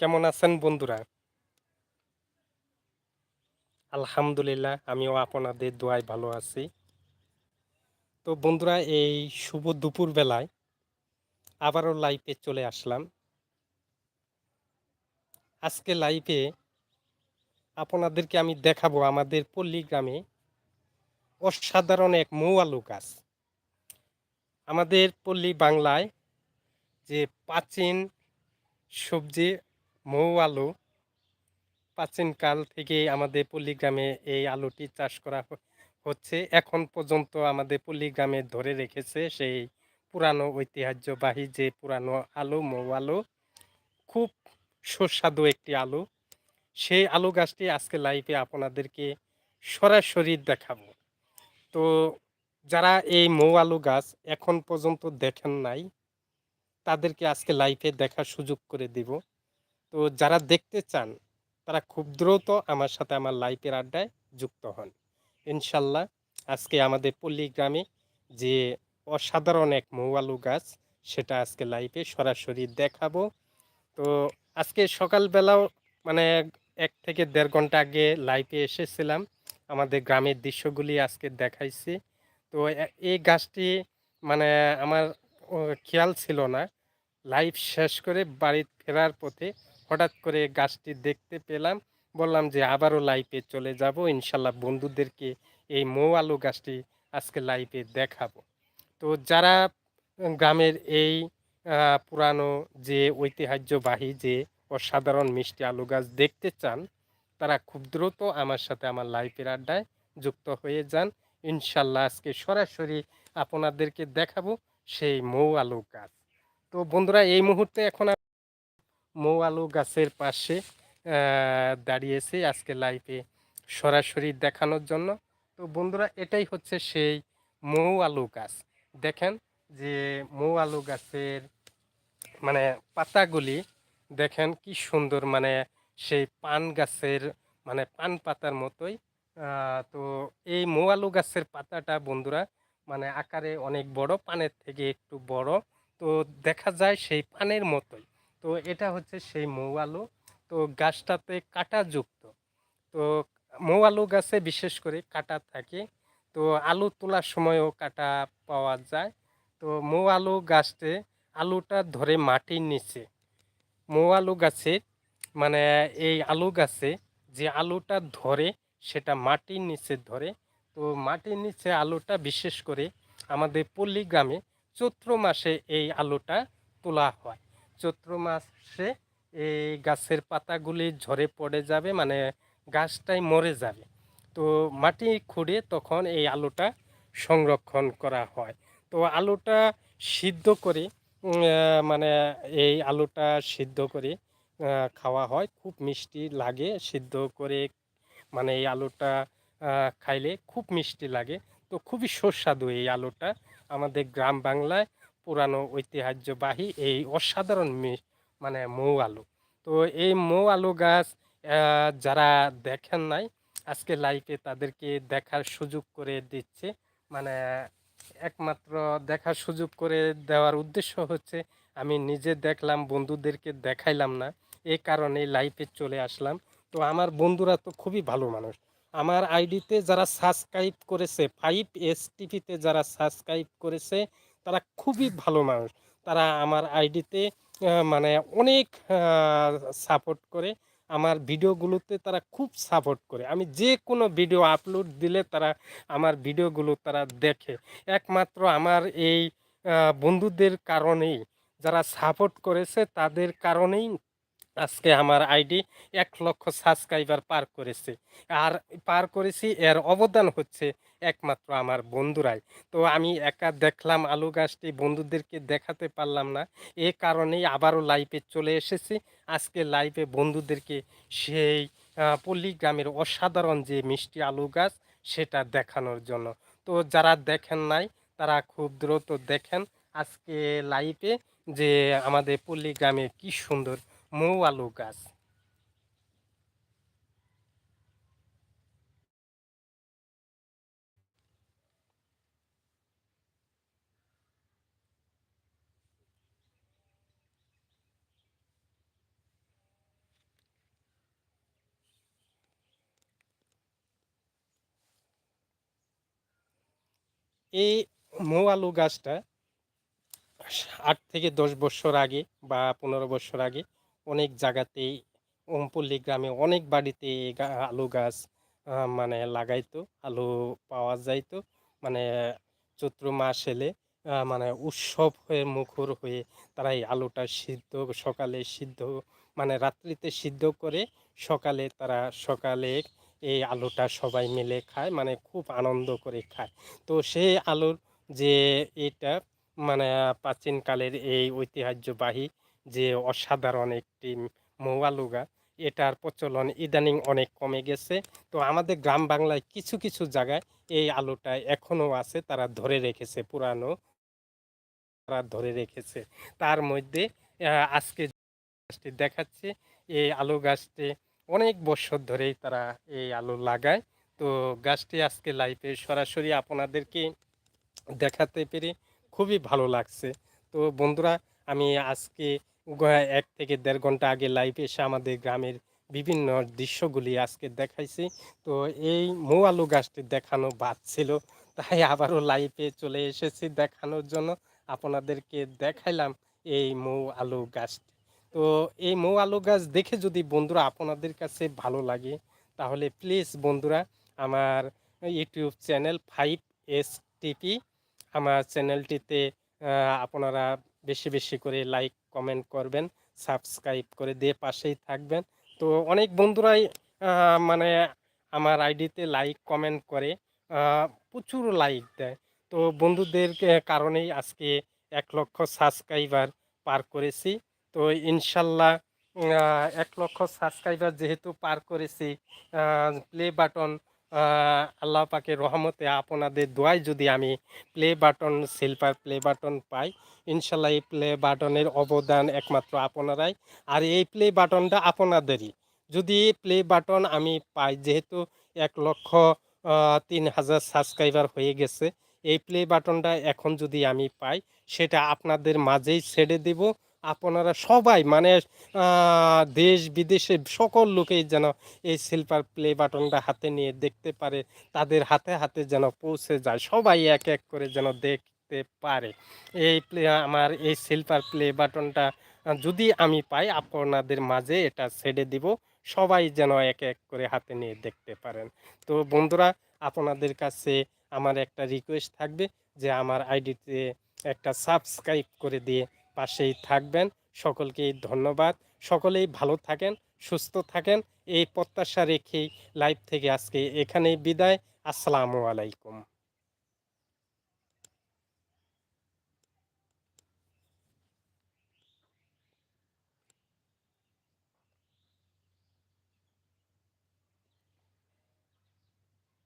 কেমন আছেন বন্ধুরা? আলহামদুলিল্লাহ, আমিও আপনাদের দোয়ায় ভালো আছি। তো বন্ধুরা, এই শুভ দুপুর বেলায় আবারও লাইভে চলে আসলাম। আজকে লাইভে আপনাদেরকে আমি দেখাবো আমাদের পল্লী গ্রামে অসাধারণ এক মৌ আলু গাছ। আমাদের পল্লী বাংলায় যে প্রাচীন সবজি মৌ আলু। প্রাচীনকাল থেকে আমাদের পল্লীগ্রামে এই আলুটি চাষ করা হচ্ছে। এখন পর্যন্ত আমাদের পল্লীগ্রামে ধরে রেখেছে সেই পুরানো ঐতিহ্যবাহী যে পুরানো আলু, মৌ আলু। খুব সুস্বাদু একটি আলু। সেই আলু গাছটি আজকে লাইভে আপনাদেরকে সরাসরি দেখাবো। তো যারা এই মৌ আলু গাছ এখন পর্যন্ত দেখেন নাই, তাদেরকে আজকে লাইভে দেখার সুযোগ করে দিব। তো যারা দেখতে চান, তারা খুব দ্রুত আমার সাথে আমার লাইফের আড্ডায় যুক্ত হন। ইনশাল্লাহ আজকে আমাদের পল্লী গ্রামে যে অসাধারণ এক মৌয়ালু গাছ, সেটা আজকে লাইফে সরাসরি দেখাবো। তো আজকে সকালবেলাও মানে এক থেকে দেড় ঘণ্টা আগে লাইভে এসেছিলাম। আমাদের গ্রামের দৃশ্যগুলি আজকে দেখাইছি। তো এই গাছটি মানে আমার খেয়াল ছিল না। লাইভ শেষ করে বাড়ি ফেরার পথে হঠাৎ করে গাছটি দেখতে পেলাম। বললাম যে, আবারও লাইভে চলে যাব। ইনশাল্লাহ বন্ধুদেরকে এই মৌ আলু গাছটি আজকে লাইভে দেখাবো। তো যারা গ্রামের এই পুরানো যে ঐতিহ্যবাহী যে অসাধারণ মিষ্টি আলু গাছ দেখতে চান, তারা খুব দ্রুত আমার সাথে আমার লাইফের আড্ডায় যুক্ত হয়ে যান। ইনশাল্লাহ আজকে সরাসরি আপনাদেরকে দেখাবো সেই মৌ আলু গাছ। তো বন্ধুরা, এই মুহূর্তে এখন মৌ আলু গাছের পাশে দাঁড়িয়েছি আজকে লাইভে সরাসরি দেখানোর জন্য। তো বন্ধুরা, এটাই হচ্ছে সেই মৌ আলু গাছ। দেখেন যে মৌ আলু গাছের মানে পাতাগুলি, দেখেন কি সুন্দর মানে সেই পান গাছের মানে পান পাতার মতোই। তো এই মৌ আলু গাছের পাতাটা বন্ধুরা মানে আকারে অনেক বড়, পানের থেকে একটু বড়। তো দেখা যায় সেই পানের মতোই। তো এটা হচ্ছে সেই মৌ আলু। তো গাছটাতে কাঁটাযুক্ত তো মৌ আলু গাছে বিশেষ করে কাটা থাকে। তো আলু তোলার সময়ও কাটা পাওয়া যায়। তো মৌ আলু গাছতে আলুটা ধরে মাটির নিচে। মৌ আলু গাছের মানে এই আলু গাছে যে আলুটা ধরে সেটা মাটির নিচে ধরে। তো মাটির নিচে আলুটা বিশেষ করে আমাদের পল্লী গ্রামে চৈত্র মাসে এই আলুটা তোলা হয়। চৈত্র মাসে এই গাছের পাতাগুলি ঝরে পড়ে যাবে মানে গাছটাই মরে যাবে। তো মাটি খুঁড়ে তখন এই আলুটা সংরক্ষণ করা হয়। তো আলুটা সিদ্ধ করে মানে এই আলুটা সিদ্ধ করে খাওয়া হয়। খুব মিষ্টি লাগে সিদ্ধ করে মানে এই আলুটা খাইলে খুব মিষ্টি লাগে। তো খুবই সুস্বাদু এই আলুটা। আমাদের গ্রাম বাংলায় পুরানো ঐতিহ্যবাহী এই অসাধারণ মানে মৌ আলু। তো এই মৌ আলু গাছ যারা দেখেন নাই, আজকে লাইফে তাদেরকে দেখার সুযোগ করে দিচ্ছে। মানে একমাত্র দেখার সুযোগ করে দেওয়ার উদ্দেশ্য হচ্ছে, আমি নিজে দেখলাম, বন্ধুদেরকে দেখাইলাম না এই কারণে লাইফে চলে আসলাম। তো আমার বন্ধুরা তো খুবই ভালো মানুষ। আমার আইডিতে যারা সাবস্ক্রাইব করেছে ফাইভ এস টিভিতে যারা সাবস্ক্রাইব করেছে তারা খুবই ভালো মানুষ। তারা আমার আইডিতে মানে অনেক সাপোর্ট করে। আমার ভিডিওগুলোতে তারা খুব সাপোর্ট করে। আমি যে কোনো ভিডিও আপলোড দিলে তারা আমার ভিডিওগুলো তারা দেখে। একমাত্র আমার এই বন্ধুদের কারণেই। যারা সাপোর্ট করেছে তাদের কারণেই আজকে আমার আইডি এক লক্ষ সাবস্ক্রাইবার পার করেছে। আর পার করেছি, এর অবদান হচ্ছে একমাত্র আমার বন্ধুরাই। তো আমি একা দেখলাম আলু গাছটি, বন্ধুদেরকে দেখাতে পারলাম না। এ কারণেই আবারও লাইভে চলে এসেছি। আজকে লাইভে বন্ধুদেরকে সেই পল্লী গ্রামের অসাধারণ যে মিষ্টি আলু গাছ, সেটা দেখানোর জন্য। তো যারা দেখেন নাই, তারা খুব দ্রুত দেখেন আজকে লাইভে যে আমাদের পল্লী গ্রামে কি সুন্দর মৌ আলু গাছ। এই মৌ আলু গাছটা আট থেকে দশ বছর আগে বা পনেরো বছর আগে অনেক জায়গাতেই ওমপল্লী গ্রামে অনেক বাড়িতে আলু গাছ মানে লাগাইতো, আলু পাওয়া যাইতো। মানে চৈত্র মাস এলে মানে উৎসব হয়ে, মুখর হয়ে তারা এই আলুটা সিদ্ধ, সকালে সিদ্ধ মানে রাত্রিতে সিদ্ধ করে সকালে তারা সকালে এই আলুটা সবাই মিলে খায় মানে খুব আনন্দ করে খায়। তো সেই আলুর যে এটা মানে প্রাচীনকালের এই ঐতিহ্যবাহী যে অসাধারণ একটি মৌ আলু গাছ এটার প্রচলন ইদানিং অনেক কমে গেছে। তো আমাদের গ্রাম বাংলায় কিছু কিছু জায়গায় এই আলুটা এখনও আছে, তারা ধরে রেখেছে, পুরানো তারা ধরে রেখেছে। তার মধ্যে আজকে গাছটি দেখাচ্ছে, এই আলু গাছটি অনেক বছর ধরেই তারা এই আলু লাগায়। তো গাছটি আজকে লাইভে সরাসরি আপনাদেরকে দেখাতে পেরে খুবই ভালো লাগছে। তো বন্ধুরা, আমি আজকে এক থেকে দেড় ঘণ্টা আগে লাইভে এসে আমাদের গ্রামের বিভিন্ন দৃশ্যগুলি আজকে দেখাইছি। তো এই মৌ আলু গাছটি দেখানো বাদ ছিল, তাই আবারও লাইভে চলে এসেছি দেখানোর জন্য। আপনাদেরকে দেখাইলাম এই মৌ আলু গাছটি। তো এই মৌ আলু গাছ দেখে যদি বন্ধুরা আপনাদের কাছে ভালো লাগে, তাহলে প্লিজ বন্ধুরা আমার YouTube channel five S TP আমার চ্যানেলটিতে আপনারা বেশি বেশি করে লাইক কমেন্ট করবেন সাবস্ক্রাইব করে দিয়ে পাশেই থাকবেন। তো অনেক বন্ধুরাই মানে আমার আইডিতে লাইক কমেন্ট করে প্রচুর লাইক দেয়। তো বন্ধুদের কারণেই আজকে এক লক্ষ সাবস্ক্রাইবার পার করেছি। তো ইনশাল্লাহ এক লক্ষ সাবস্ক্রাইবার যেহেতু পার করেছি প্লে বাটন আল্লাহ পাকের রহমতে আপনাদের দোয়ায় যদি আমি play button silver play button পাই, ইনশাল্লাহ এই প্লে বাটনের অবদান একমাত্র আপনারাই। আর এই প্লে বাটনটা আপনাদেরই। যদি প্লে বাটন আমি পাই, যেহেতু এক লক্ষ তিন হাজার সাবস্ক্রাইবার হয়ে গেছে, এই প্লে বাটনটা এখন যদি আমি পাই, সেটা আপনাদের মাঝেই ছেড়ে দেব। আপনারা সবাই মানে দেশ বিদেশে সকল লোকেই যেন এই সিলভার প্লে বাটনটা হাতে নিয়ে দেখতে পারে, তাদের হাতে হাতে যেন পৌঁছে যায়। সবাই এক এক করে যেন দেখতে পারে। এই প্লে আমার এই সিলভার প্লে বাটনটা যদি আমি পাই, আপনাদের মাঝে এটা ছেড়ে দিব। সবাই যেন এক এক করে হাতে নিয়ে দেখতে পারেন। তো বন্ধুরা, আপনাদের কাছে আমার একটা রিকোয়েস্ট থাকবে যে আমার আইডিতে একটা সাবস্ক্রাইব করে দিয়ে পাশেই থাকবেন। সকলকেই ধন্যবাদ। সকলেই ভালো থাকেন, সুস্থ থাকেন। এই প্রত্যাশা রেখেই লাইভ থেকে আজকে এখানেই বিদায়। আসসালামু আলাইকুম।